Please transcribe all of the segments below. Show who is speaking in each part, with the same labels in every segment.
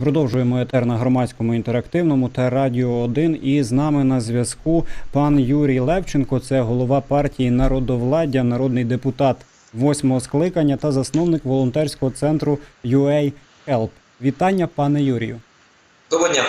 Speaker 1: Продовжуємо етер на громадському інтерактивному та радіо 1. І з нами на зв'язку пан Юрій Левченко, це голова партії Народовладдя, народний депутат восьмого скликання та засновник волонтерського центру UA Help. Вітання, пане Юрію.
Speaker 2: Доброго дня.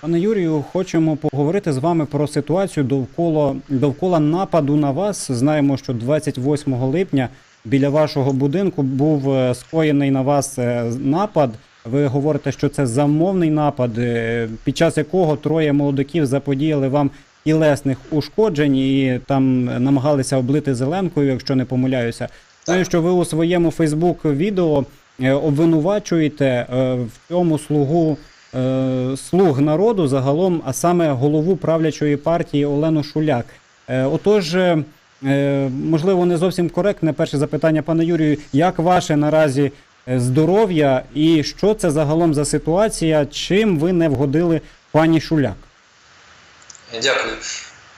Speaker 1: Пане Юрію, хочемо поговорити з вами про ситуацію довкола довкола нападу на вас. Знаємо, що 28 липня біля вашого будинку був е, скоєний на вас е, напад. Ви говорите, що це замовний напад, е, під час якого троє молодиків заподіяли вам тілесних ушкоджень і там намагалися облити зеленкою, якщо не помиляюся. Знаю, що ви у своєму Фейсбук відео е, обвинувачуєте е, в цьому слугу слуг народу загалом, а саме голову правлячої партії Олену Шуляк. Отож, можливо, не зовсім коректне перше запитання, пане Юрію, як ваше наразі здоров'я і що це загалом за ситуація? Чим ви не вгодили пані Шуляк?
Speaker 2: Дякую.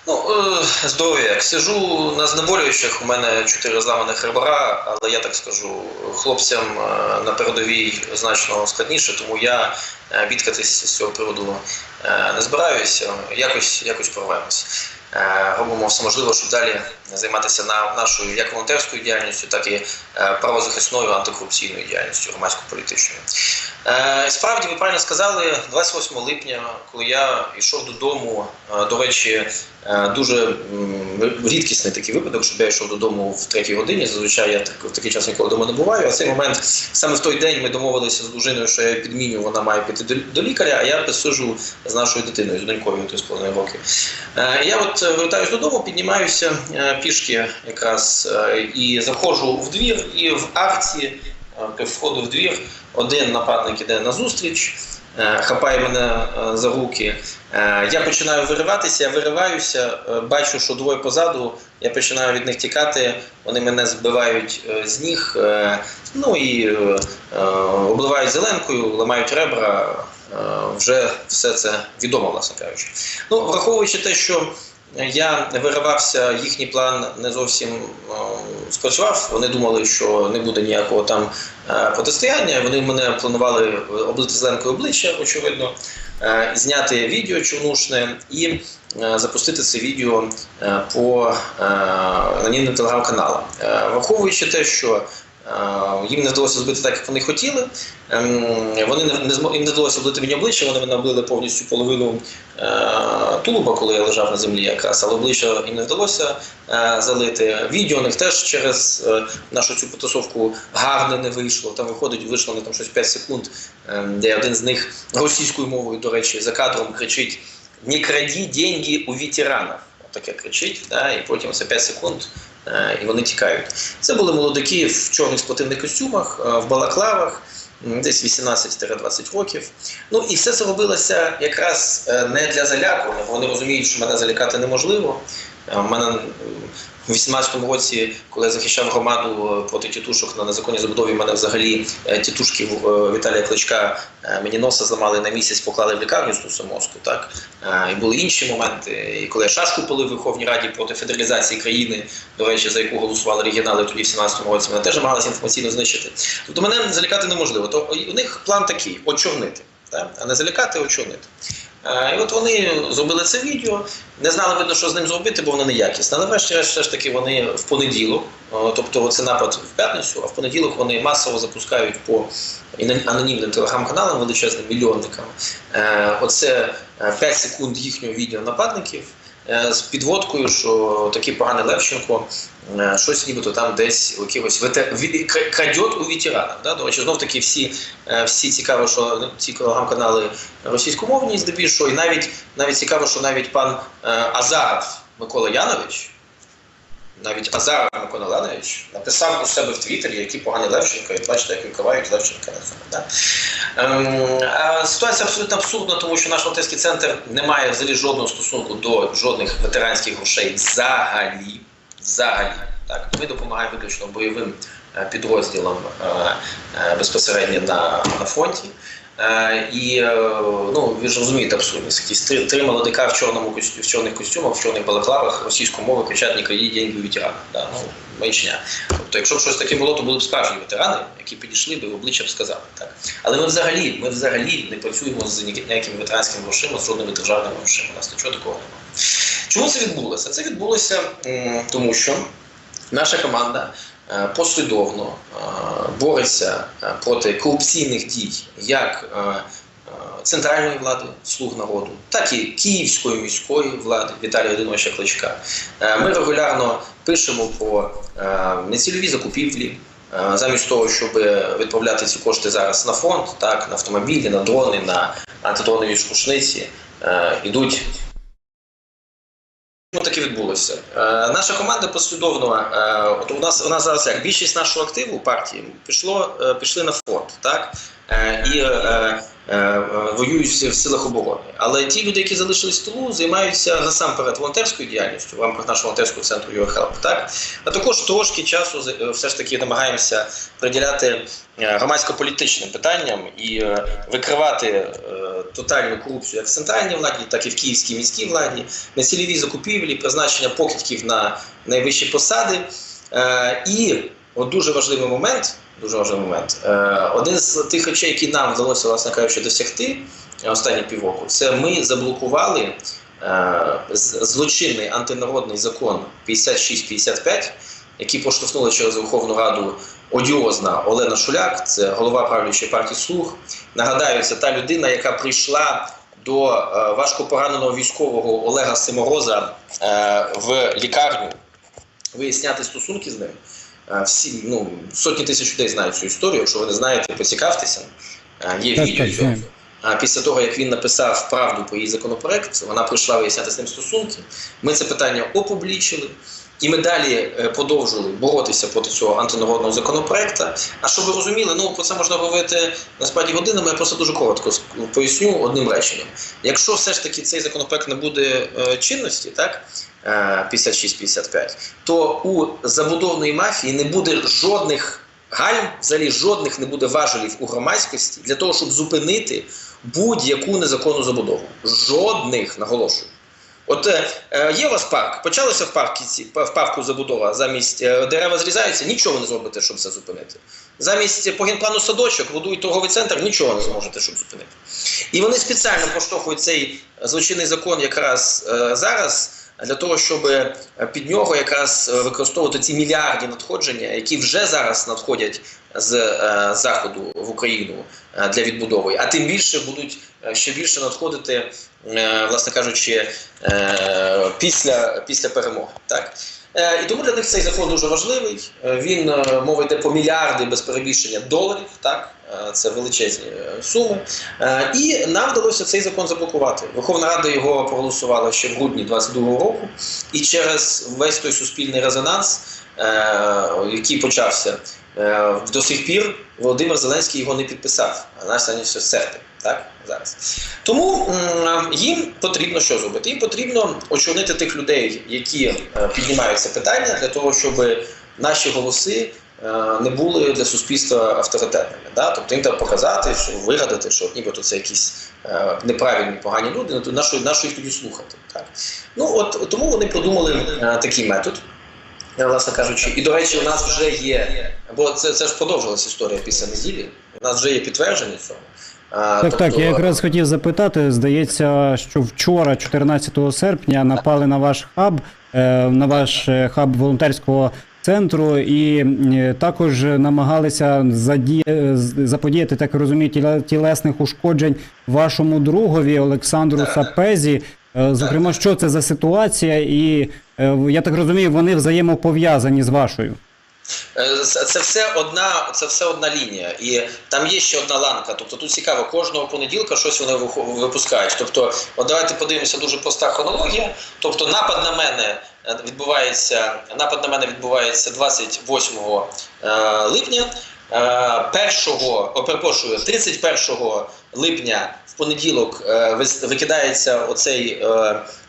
Speaker 2: Ну, е, здоров'я. як. Сижу на знеболюючих, у мене чотири зламаних ребра, але я так скажу, хлопцям е, на передовій значно складніше, тому я е, бідкатись з цього приводу е, не збираюся. Якось, якось прорвемось. Е, Робимо все можливе, щоб далі займатися на нашою як волонтерською діяльністю, так і е, правозахисною антикорупційною діяльністю, громадсько-політичною. Е, Справді, ви правильно сказали, 28 липня, коли я йшов додому, до речі, дуже рідкісний такий випадок, щоб я йшов додому в третій годині. Зазвичай я в такий час ніколи вдома не буваю. А цей момент саме в той день ми домовилися з дружиною, що я підміню, вона має піти до, лікаря, а я посиджу з нашою дитиною, з донькою 3,5 роки. Е, Я от вертаюсь додому, піднімаюся е, пішки якраз е, і заходжу в двір, і в арці е, входу в двір один нападник іде на зустріч, е, хапає мене е, за руки. Е, Я починаю вириватися, я вириваюся, е, бачу, що двоє позаду. Я починаю від них тікати, вони мене збивають е, з ніг, е, ну і е, е, обливають зеленкою, ламають ребра. Е, Вже все це відомо, власне кажучи. Ну, враховуючи те, що я виривався, їхній план не зовсім спрацював. Вони думали, що не буде ніякого там е, протистояння. Вони мене планували облити зеленкою обличчя, очевидно, е, зняти відео чорнушне і е, запустити це відео по анонімним телеграм-каналам. Враховуючи те, що Їм не вдалося збити так, як вони хотіли. Ем, Вони не, не їм не вдалося облити мені обличчя, вони мене облили повністю половину е, тулуба, коли я лежав на землі якраз, але обличчя їм не вдалося е, залити. Відео них теж через е, нашу цю потасовку гарне не вийшло. Там виходить, вийшло не там щось 5 секунд, е, де один з них російською мовою, до речі, за кадром кричить: Не краді деньги у ветеранів. Таке кричить, да, і потім це 5 секунд, е, і вони тікають. Це були молодики в чорних спортивних костюмах, е, в балаклавах, десь 18-20 років. Ну і все це робилося якраз е, не для залякування, бо вони розуміють, що мене залякати неможливо. В мене у 18-му році, коли я захищав громаду е, проти тітушок на незаконній забудові, в мене взагалі е, тітушки е, Віталія Кличка мені носа зламали на місяць, поклали в лікарню з мозку. Так? І були інші моменти. І коли я шашку полив в Верховній Раді проти федералізації країни, до речі, за яку голосували регіонали тоді в 17-му році, мене теж намагалися інформаційно знищити. Тобто мене залякати неможливо. То у них план такий очорнити, так? а не залякати, очорнити. Е, І от вони зробили це відео, не знали, видно, що з ним зробити, бо воно неякісне. Але врешті-решт все ж таки вони в понеділок, тобто це напад в п'ятницю, а в понеділок вони масово запускають по анонімним телеграм-каналам величезним мільйонникам. Е, Оце е, 5 секунд їхнього відео нападників е, з підводкою, що такий поганий Левченко е, щось нібито там десь якихось крадьот у ветеранах. Да? До речі, знов таки всі, е, всі цікаво, що ну, ці телеграм-канали російськомовні здебільшого, і навіть навіть цікаво, що навіть пан е, Азаров Микола Янович, навіть Азаров Микола Янович написав у себе в Твіттері, який поганий Левченко, і бачите, як викривають Левченка на цьому. Да? Ем, ситуація абсолютно абсурдна, тому що наш волонтерський центр не має взагалі жодного стосунку до жодних ветеранських грошей взагалі. Взагалі. Так, ми допомагаємо виключно бойовим е, підрозділам е, е, безпосередньо на, на фронті. Е, і е, ну, ви ж розумієте абсурдність. Якісь три, три молодика в чорному в чорних костюмах, в чорних балаклавах російською мовою кричать «Не краді деньги ветерани». Да, ну, маячня. Тобто, якщо б щось таке було, то були б справжні ветерани, які підійшли б в обличчя б сказали. Так. Але ми взагалі, ми взагалі не працюємо з ніякими ветеранськими грошима, з жодними державними грошима. У нас нічого такого немає. Чому це відбулося? Це відбулося тому, що наша команда послідовно е, бореться е, проти корупційних дій як е, е, центральної влади слуг народу, так і київської міської влади Віталія Володимировича Кличка. Е, Ми регулярно пишемо про е, нецільові закупівлі. е, Замість того, щоб відправляти ці кошти зараз на фронт, так, на автомобілі, на дрони, на антидронові шкушниці, е, Чому таке відбулося? Е, наша команда послідовно. Е, от у нас у нас зараз як більшість нашого активу партії пішло, е, пішли на фронт, так і воюють в силах оборони. Але ті люди, які залишились в тилу, займаються насамперед волонтерською діяльністю в рамках нашого волонтерського центру «Юрхелп», так а також трошки часу е, все ж таки намагаємося приділяти е, громадсько-політичним питанням і е, викривати е, тотальну корупцію як в центральній владі, так і в київській міській владі, нецільові закупівлі, призначення покидьків на найвищі посади. Е, і от дуже важливий момент. Дуже важливий момент. Е, один з тих речей, які нам вдалося, власне кажучи, досягти е, останні півроку, це ми заблокували е, злочинний антинародний закон 56-55, який поштовхнула через Верховну Раду одіозна Олена Шуляк, це голова правлячої партії Слуг. Нагадаю, це та людина, яка прийшла до важко пораненого військового Олега Симороза в лікарню виясняти стосунки з ним. Е, Всі ну сотні тисяч людей знають цю історію. Якщо ви не знаєте, поцікавтеся. Е, Є
Speaker 1: Так,
Speaker 2: відео цього. А після того, як він написав правду про її законопроект, вона прийшла виясняти з ним стосунки. Ми це питання опублічили. І ми далі е, продовжили боротися проти цього антинародного законопроекту. А щоб ви розуміли, ну про це можна говорити насправді годинами, я просто дуже коротко поясню одним реченням. Якщо все ж таки цей законопроект не буде е, чинності, так е, 56-55, то у забудовної мафії не буде жодних гальм, взагалі жодних не буде важелів у громадськості для того, щоб зупинити будь-яку незаконну забудову. Жодних наголошую. От е, е, є у вас парк, почалося в парку, в парку забудова, замість е, дерева зрізаються, нічого не зробите, щоб це зупинити. Замість по генплану садочок будують торговий центр, нічого не зможете, щоб зупинити. І вони спеціально поштовхують цей злочинний закон якраз зараз для того, щоб е, під нього якраз е, використовувати ці мільярдні надходження, які вже зараз надходять з е, заходу в Україну для відбудови, а тим більше будуть ще більше надходити, власне кажучи, після, після перемоги. Так. Е, І тому для них цей закон дуже важливий. Е, Він е, мова йде по мільярди без перебільшення доларів. Так це величезні суми. І нам вдалося цей закон заблокувати. Верховна Рада його проголосувала ще в грудні 22-го року, і через весь той суспільний резонанс, який почався до сих пір, Володимир Зеленський його не підписав. Наш стані все серпень. Так зараз тому їм потрібно що зробити? Їм потрібно очорнити тих людей, які е, піднімають це питання, для того, щоб наші голоси е, не були для суспільства авторитетними. Да? Тобто їм треба показати, що вигадати, що нібито це якісь е, неправильні, погані люди, ну, то на що, на що їх тоді слухати. Так? Ну от тому вони придумали е, такий метод. Власне кажучи, і до речі, у нас вже є, бо це, це ж продовжилась історія після неділі. У нас вже є підтвердження цього.
Speaker 1: Так, так, я якраз хотів запитати. Здається, що вчора, 14 серпня, напали на ваш хаб, е, на ваш е, хаб волонтерського центру, і е, також намагалися заді... заподіяти, так розумію, тіле- тілесних ушкоджень вашому другові Олександру Сапезі. Зокрема, що це за ситуація, і я так розумію, вони взаємопов'язані з вашою.
Speaker 2: Е, Це все одна, це все одна лінія, і там є ще одна ланка. Тобто тут цікаво, кожного понеділка щось вони випускають. Тобто, от давайте подивимося дуже проста хронологія. Тобто, напад на мене е, відбувається. Напад на мене відбувається 28 е, липня. Е, Першого, о, перепрошую, 31 липня в понеділок викидається оцей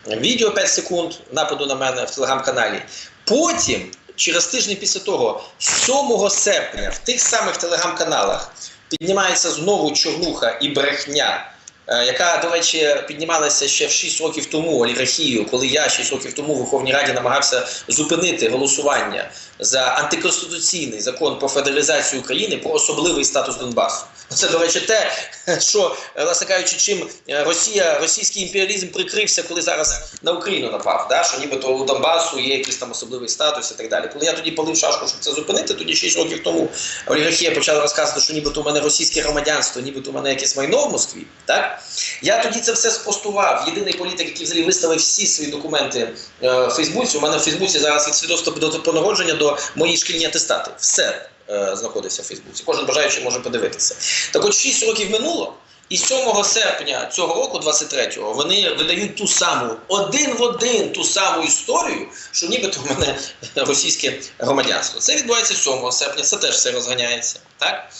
Speaker 2: відео 5 секунд нападу на мене в телеграм-каналі. Потім через тиждень після того, 7 серпня, в тих самих телеграм-каналах, піднімається знову чорнуха і брехня. Е, Яка, до речі, піднімалася ще в 6 років тому олігархію, коли я 6 років тому в Верховній Раді намагався зупинити голосування за антиконституційний закон про федералізацію України про особливий статус Донбасу. Це, до речі, те, що, власне кажучи, чим е, Росія, російський імперіалізм прикрився, коли зараз на Україну напав, да? що нібито у Донбасу є якийсь там особливий статус і так далі. Коли я тоді полив шашку, щоб це зупинити, тоді 6 років тому олігархія почала розказувати, що нібито у мене російське громадянство, нібито у мене якесь майно в Москві. Так? Я тоді це все спостував. Єдиний політик, який взагалі виставив всі свої документи е, в Фейсбуці. У мене в Фейсбуці зараз від свідоцтва до по народження до мої шкільні атестати. Все е, знаходиться в Фейсбуці. Кожен бажаючий може подивитися. Так от 6 років минуло. І 7 серпня цього року, 23-го, вони видають ту саму один в один ту саму історію, що нібито в мене російське громадянство. Це відбувається 7 серпня, це теж все розганяється. Так?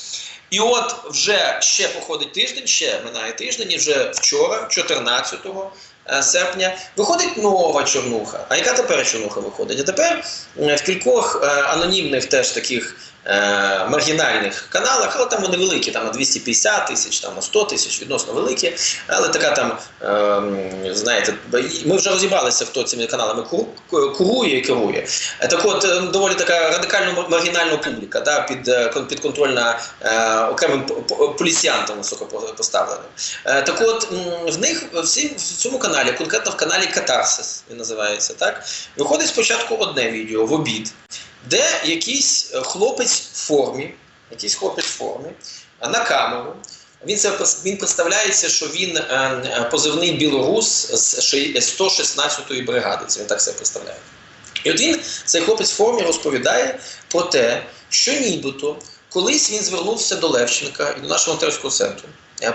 Speaker 2: І от вже ще походить тиждень, ще минає тиждень, і вже вчора, 14 е, серпня, виходить нова чорнуха. А яка тепер чорнуха виходить? А тепер е, в кількох е, анонімних теж таких е, маргінальних каналах, але там вони великі, там на 250 тисяч, там на 100 тисяч, відносно великі, але така там, е, знаєте, ми вже розібралися, хто цими каналами курує і керує. Е, Так от, е, доволі така радикально маргінальна публіка, да, під, е, кон- підконтрольна е, окремим п- п- поліціянтом високо поставленим. Е, так от, в них всі, в цьому каналі, конкретно в каналі Катарсис, він називається, так, виходить спочатку одне відео в обід, де якийсь е, хлопець в формі, якийсь хлопець в формі, е, на камеру. Він це він представляється, що він е, позивний білорус з 116-ї бригади. Це він так себе представляє. І от він, цей хлопець в формі, розповідає про те, що нібито колись він звернувся до Левченка і до нашого волонтерського центру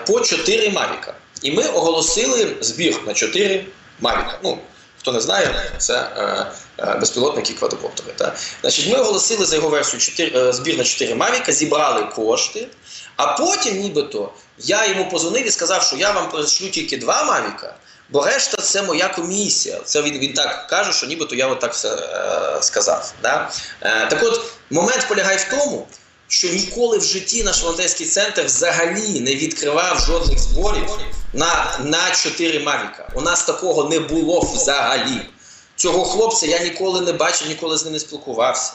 Speaker 2: по 4 Мавіка. І ми оголосили збір на 4 Мавіка. Ну, хто не знає, це е, е, безпілотники квадрокоптери. Та? Значить, ми оголосили за його версію 4, е, збір на 4 Мавіка, зібрали кошти, а потім, нібито, я йому позвонив і сказав, що я вам пришлю тільки 2 Мавіка. Бо решта це моя комісія. Це він, він так каже, що нібито я отак все е, сказав. Да? Е, так от, момент полягає в тому, що ніколи в житті наш волонтерський центр взагалі не відкривав жодних зборів на, на 4 Мавіка. У нас такого не було взагалі. Цього хлопця я ніколи не бачив, ніколи з ним не спілкувався.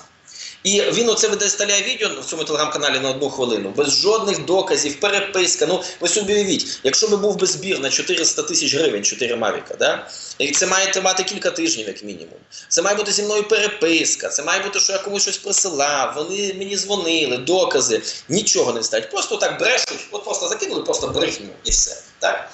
Speaker 2: І він оце видаставляє відео в цьому телеграм-каналі на одну хвилину, без жодних доказів, переписка. Ну, ви собі уявіть, якщо би був би збір на 400 тисяч гривень, 4 Мавіка, да? і це має тривати кілька тижнів, як мінімум. Це має бути зі мною переписка, це має бути, що я комусь щось присилав, вони мені дзвонили, докази, нічого не встають. Просто так брешуть, от просто закинули, просто брехню і все. Так?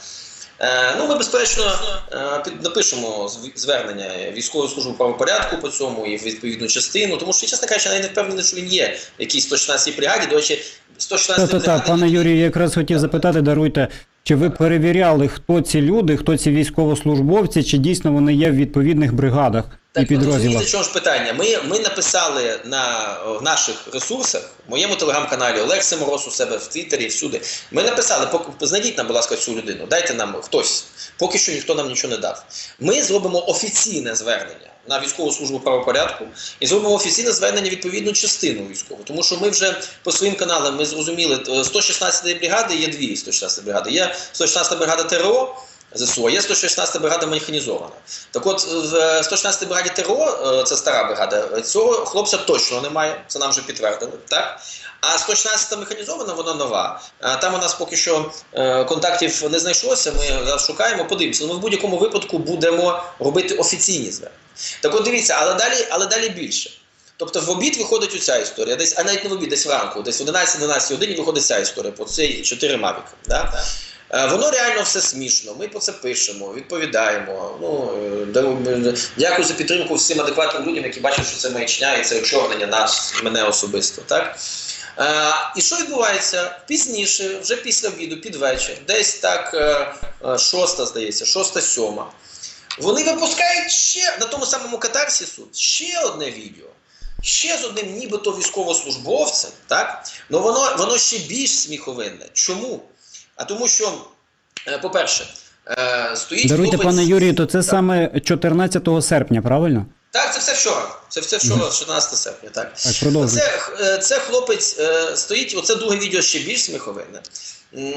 Speaker 2: Е, ну, ми, безперечно, е, напишемо зв- звернення військової служби правопорядку по цьому і в відповідну частину, тому що, чесно кажучи, я не впевнений, що він є в якійсь 116-й бригаді. До речі, 116
Speaker 1: Та, та, та, пане Юрію, я якраз хотів запитати, даруйте, чи ви перевіряли, хто ці люди, хто ці військовослужбовці, чи дійсно вони є в відповідних бригадах і
Speaker 2: Так,
Speaker 1: підрозділах?
Speaker 2: розумієте, чого ж питання? Ми, ми написали на в наших ресурсах, в моєму телеграм-каналі, Олег Симороз у себе в Твіттері, всюди. Ми написали, знайдіть нам, будь ласка, цю людину, дайте нам хтось. Поки що ніхто нам нічого не дав. Ми зробимо офіційне звернення на військову службу правопорядку і зробимо офіційне звернення відповідну частину військову. Тому що ми вже по своїм каналам ми зрозуміли, е, 116 бригади є дві 116 бригади. Є 116 бригада ТРО. ЗСУ, є 116 бригада механізована. Так от в 116 бригаді ТРО, е, це стара бригада, цього хлопця точно немає, це нам вже підтвердили. Так? А 116 механізована, вона нова. Там у нас поки що е, контактів не знайшлося. Ми зараз шукаємо, подивимося. Ми в будь-якому випадку будемо робити офіційні звернення. Так от дивіться, але далі, але далі більше. Тобто в обід виходить оця історія, десь, а навіть не в обід, десь вранку, десь в 11-12 годині виходить ця історія по цей 4 мавіка. Да? Е, Воно реально все смішно. Ми про це пишемо, відповідаємо. Ну, е, дякую за підтримку всім адекватним людям, які бачать, що це маячня і це очорнення нас, мене особисто. Так? Е, і що відбувається? Пізніше, вже після обіду, під вечір, десь так шоста, здається, шоста, сьома. Вони випускають ще на тому самому катарсісу ще одне відео. Ще з одним нібито військовослужбовцем, так? Ну воно, воно ще більш сміховинне. Чому? А тому що, е, по-перше, е, стоїть
Speaker 1: Даруйте,
Speaker 2: хлопець...
Speaker 1: пане Юрію, то це саме 14 серпня, правильно?
Speaker 2: Так, це все вчора. Це все вчора, 14 серпня. Так.
Speaker 1: Так, продовжуйте.
Speaker 2: Це, е, це хлопець стоїть, оце друге відео ще більш сміховинне.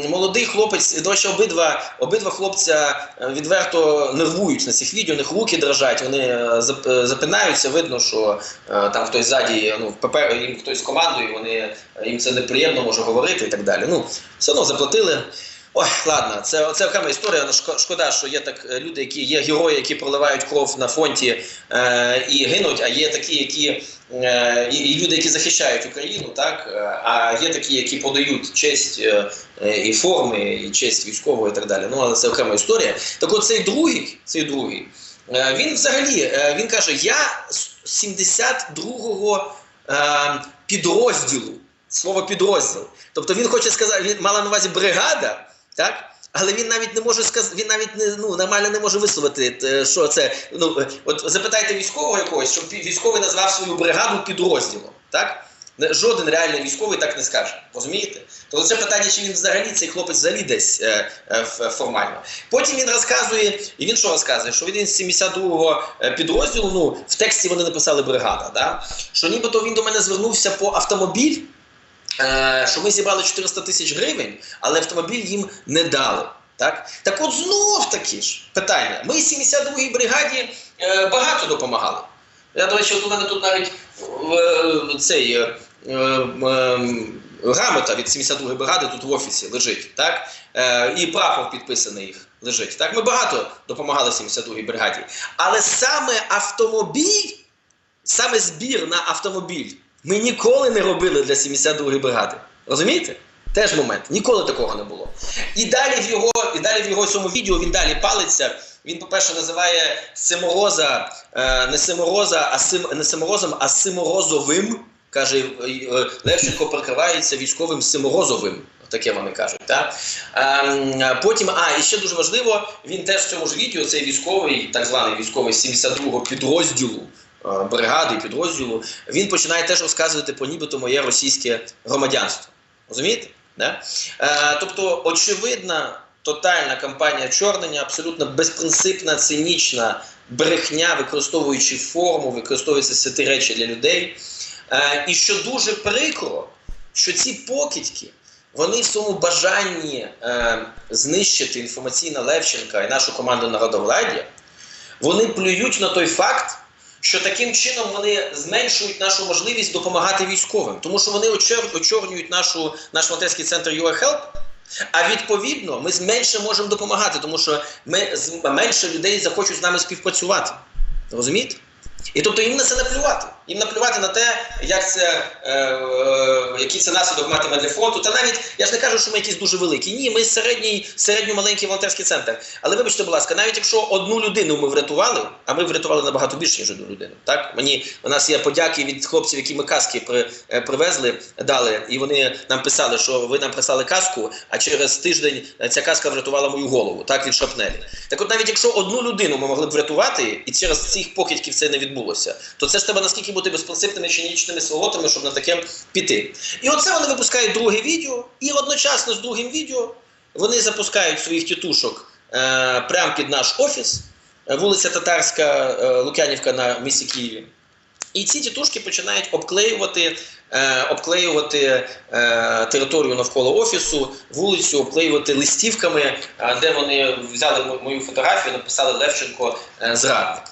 Speaker 2: Молодий хлопець, до речі, обидва, обидва хлопця е, відверто нервують на цих відео, у них руки дрожать, вони е, е, запинаються, видно, що там хтось ззаді, ну, паперу їм хтось командує, вони, їм це неприємно може говорити і так далі. Ну, все одно заплатили. Ой, ладно, це, це окрема історія. але шко- Шкода, що є так е, люди, які є герої, які проливають кров на фронті е, і гинуть, а є такі, які е, і люди, які захищають Україну, так е, а є такі, які подають честь е, е, і форми, і честь військового, і так далі. Ну але це окрема історія. Так от цей другий, цей другий, е, він взагалі е, він каже: я з 72-го е, підрозділу. Слово підрозділ. Тобто він хоче сказати, він мала на увазі бригада, так? Але він навіть не може сказати, він навіть не ну нормально не може висловити, е, що це. Ну е, от запитайте військового якогось, щоб військовий назвав свою бригаду підрозділом, так? Жоден реальний військовий так не скаже. Розумієте? Тобто це питання, чи він взагалі цей хлопець взагалі десь е, е, формально. Потім він розказує, і він що розказує? Що він з 72-го е, підрозділу, ну в тексті вони написали бригада, да? що нібито він до мене звернувся по автомобіль. Е, що ми зібрали 400 тисяч гривень, але автомобіль їм не дали. Так, так от знов таки ж питання. Ми 72-й бригаді е, багато допомагали. Я, до речі, от у мене тут навіть е, цей грамота від 72-ї бригади тут в офісі лежить, так? І прапор підписаний їх лежить. Так, ми багато допомагали 72-й бригаді. Але саме автомобіль, саме збір на автомобіль ми ніколи не робили для 72-ї бригади. Розумієте? Теж момент. Ніколи такого не було. І далі в його, і далі в його цьому відео він далі палиться. Він, по-перше, називає Симороза е, не Симороза, а Сим, не Симорозом, а Симорозовим. Каже, е, е, Левченко прикривається військовим Симорозовим. Таке вони кажуть. Так? Ем, потім, а, і ще дуже важливо, він теж в цьому ж відео, цей військовий, так званий військовий 72-го підрозділу, е, бригади підрозділу, він починає теж розказувати про нібито моє російське громадянство. Розумієте? Да? Е, тобто, очевидна тотальна кампанія чорнення, абсолютно безпринципна, цинічна брехня, використовуючи форму, використовуючи святі речі для людей. Е, і що дуже прикро, що ці покидьки, вони в своєму бажанні е, знищити інформаційно Левченка і нашу команду народовладдя, вони плюють на той факт, що таким чином вони зменшують нашу можливість допомагати військовим, тому що вони очорнюють нашу, наш волонтерський центр UAHelp, а відповідно ми менше можемо допомагати, тому що ми менше людей захочуть з нами співпрацювати. Розумієте? І тобто їм на це наплювати. Їм наплювати на те, як це, е, е, який це наслідок матиме для фронту. Та навіть я ж не кажу, що ми якісь дуже великі. Ні, ми середній, середньо-маленький волонтерський центр. Але вибачте, будь ласка, навіть якщо одну людину ми врятували, а ми врятували набагато більше, ніж одну людину. Так мені у нас є подяки від хлопців, які ми каски при, е, привезли, дали, і вони нам писали, що ви нам прислали каску, а через тиждень е, ця каска врятувала мою голову, так від шапнелі. Так, от навіть якщо одну людину ми могли б врятувати, і через цих покидьків це не відбулося, то це ж треба наскільки бути безпринципними чи нічними сволотами, щоб на таке піти. І оце вони випускають друге відео, і одночасно з другим відео вони запускають своїх тітушок е, прямо під наш офіс, е, вулиця Татарська, е, Лук'янівка на місті Києві. І ці тітушки починають обклеювати, е, обклеювати е, територію навколо офісу, вулицю, обклеювати листівками, е, де вони взяли мою фотографію, написали Левченко е.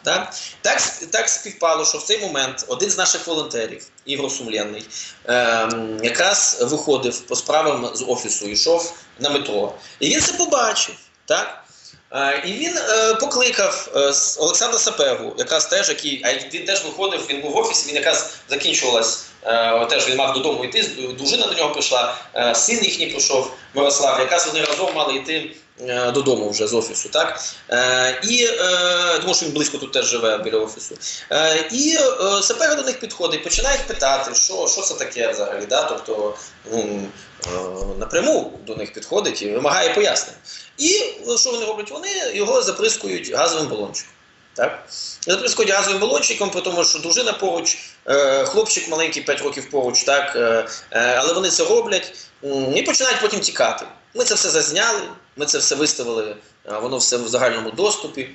Speaker 2: Да? Так, так співпало, що в цей момент один з наших волонтерів, Ігор Сумленний, е, якраз виходив по справам з офісу, йшов на метро. І він це побачив. Так? Е, І він е, покликав е, Олександра Сапегу, якраз теж який, а він теж виходив, він був в офісі, він якраз закінчувалась. Теж він мав додому йти, дружина до нього прийшла, син їхній прийшов, Мирослав, якраз вони разом мали йти додому вже з офісу. Так? Е, І е, тому що він близько тут теж живе біля офісу. Е, І е, до них підходить, починає їх питати, що, що це таке взагалі. Да? Тобто ну, е, напряму до них підходить і вимагає пояснень. І що вони роблять? Вони його заприскують газовим балончиком. Так? Заприскують газовим балончиком, тому, що дружина поруч, е, хлопчик маленький 5 років поруч, так? Е, е, але вони це роблять і починають потім тікати. Ми це все зазняли, ми це все виставили, е, воно все в загальному доступі.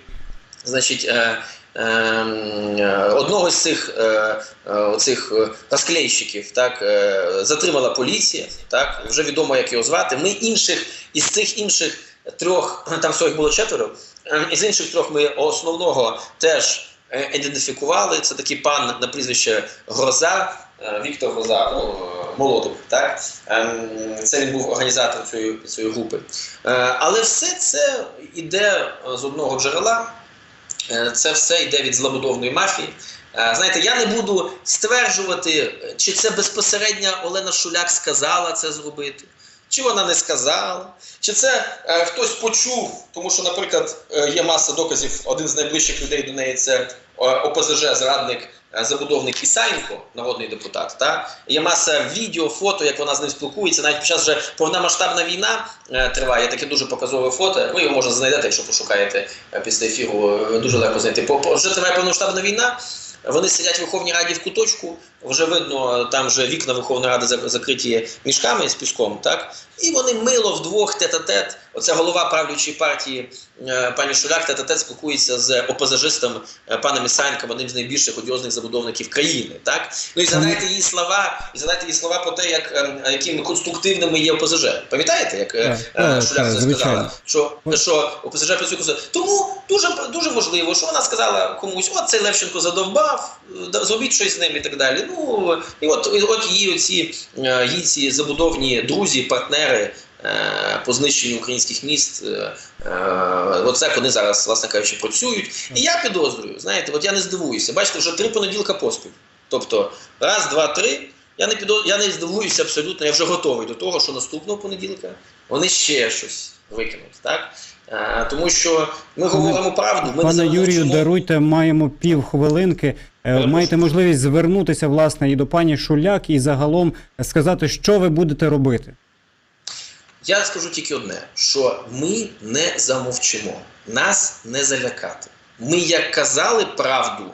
Speaker 2: значить, е, е, одного з цих, оцих розклейщиків так, затримала поліція, так, вже відомо, як його звати. Ми інших, із цих інших трьох, там всього їх було четверо, е, із інших трьох ми основного теж ідентифікували. Це такий пан на прізвище Гроза, Віктор Гроза, ну, молодик, так? Ем, Це він був організатором цієї, цієї групи. Е, Але все це йде е, з одного джерела. Е, Це все йде від злобудовної мафії. Знаєте, я не буду стверджувати, чи це безпосередньо Олена Шуляк сказала це зробити, чи вона не сказала, чи це е, хтось почув, тому що, наприклад, е, є маса доказів. Один з найближчих людей до неї це е, ОПЗЖ, зрадник, е, забудовник Ісаєнко, народний депутат. Та? Є маса відео, фото, як вона з ним спілкується. Навіть під час вже повномасштабна війна е, триває. Таке дуже показове фото. Ви його може знайдете, якщо пошукаєте е, після ефіру. е, Дуже легко знайти. По- Вже триває повномасштабна війна. Вони сидять в Верховній Раді в куточку, вже видно, там вже вікна Верховної Ради зак- закриті мішками з піском, так? І вони мило вдвох тет-а-тет. Оця голова правлячої партії е, пані Шуляк тет-а-тет спілкується з опозажистом е, паном Ісаєнком, одним з найбільших одіозних забудовників країни. Так? Ну і згадайте її слова, і згадайте її слова про те, як, е, якими конструктивними є ОПЗЖ. Пам'ятаєте, як Шуляк це сказала? Що, що ОПЗЖ працює. Тому дуже, дуже важливо, що вона сказала комусь, от цей Левченко задовбав, зробіть щось з ним і так далі. Ну, і от, і от її оці, е, її ці забудовні друзі, партнери е, по знищенню українських міст, е, е, так вони зараз, власне кажучи, працюють. І я підозрюю, знаєте, от я не здивуюся. Бачите, вже три понеділка поспіль. Тобто, раз, два, три. Я не підо... я не здивуюся абсолютно, я вже готовий до того, що наступного понеділка вони ще щось викинуть. Так? Е, тому що ми говоримо правду. Ми
Speaker 1: Пане Юрію, даруйте, маємо півхвилинки. Е, Маєте можливість звернутися власне і до пані Шуляк, і загалом сказати, що ви будете робити.
Speaker 2: Я скажу тільки одне: що ми не замовчимо, нас не залякати. Ми, як казали правду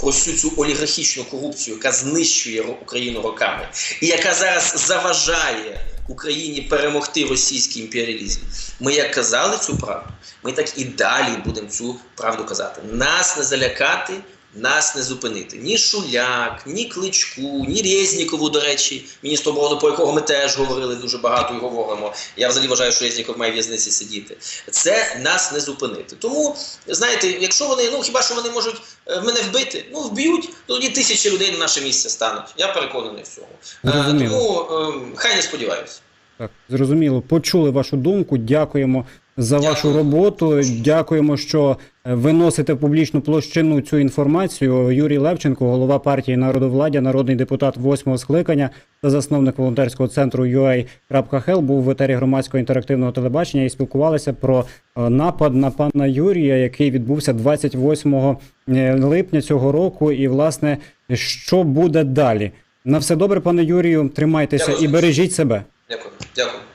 Speaker 2: про всю цю олігархічну корупцію, яка знищує Україну роками, і яка зараз заважає Україні перемогти російський імперіалізм. Ми, як казали цю правду, ми так і далі будемо цю правду казати. Нас не залякати. Нас не зупинити ні Шуляк, ні Кличку, ні Резнікову, до речі, міністр оборони, по якого ми теж говорили дуже багато і говоримо. Я взагалі вважаю, що Резніков має в в'язниці сидіти. Це нас не зупинити. Тому, знаєте, якщо вони, ну хіба що вони можуть е, мене вбити? Ну вб'ють, то тоді тисячі людей на наше місце стануть. Я переконаний в цьому. Е, тому е, хай не сподіваюся.
Speaker 1: Так, зрозуміло, почули вашу думку. Дякуємо за
Speaker 2: Дякую.
Speaker 1: вашу роботу. Дякуємо, що е, виносите в публічну площину цю інформацію. Юрій Левченко, голова партії Народовладдя, народний депутат восьмого скликання та засновник волонтерського центру UA.Hel, був в етері громадського інтерактивного телебачення і спілкувалися про е, напад на пана Юрія, який відбувся 28 липня цього року. І власне, що буде далі? На все добре, пане Юрію. Тримайтеся
Speaker 2: Дякую.
Speaker 1: і бережіть себе.
Speaker 2: Дякую. Дякую.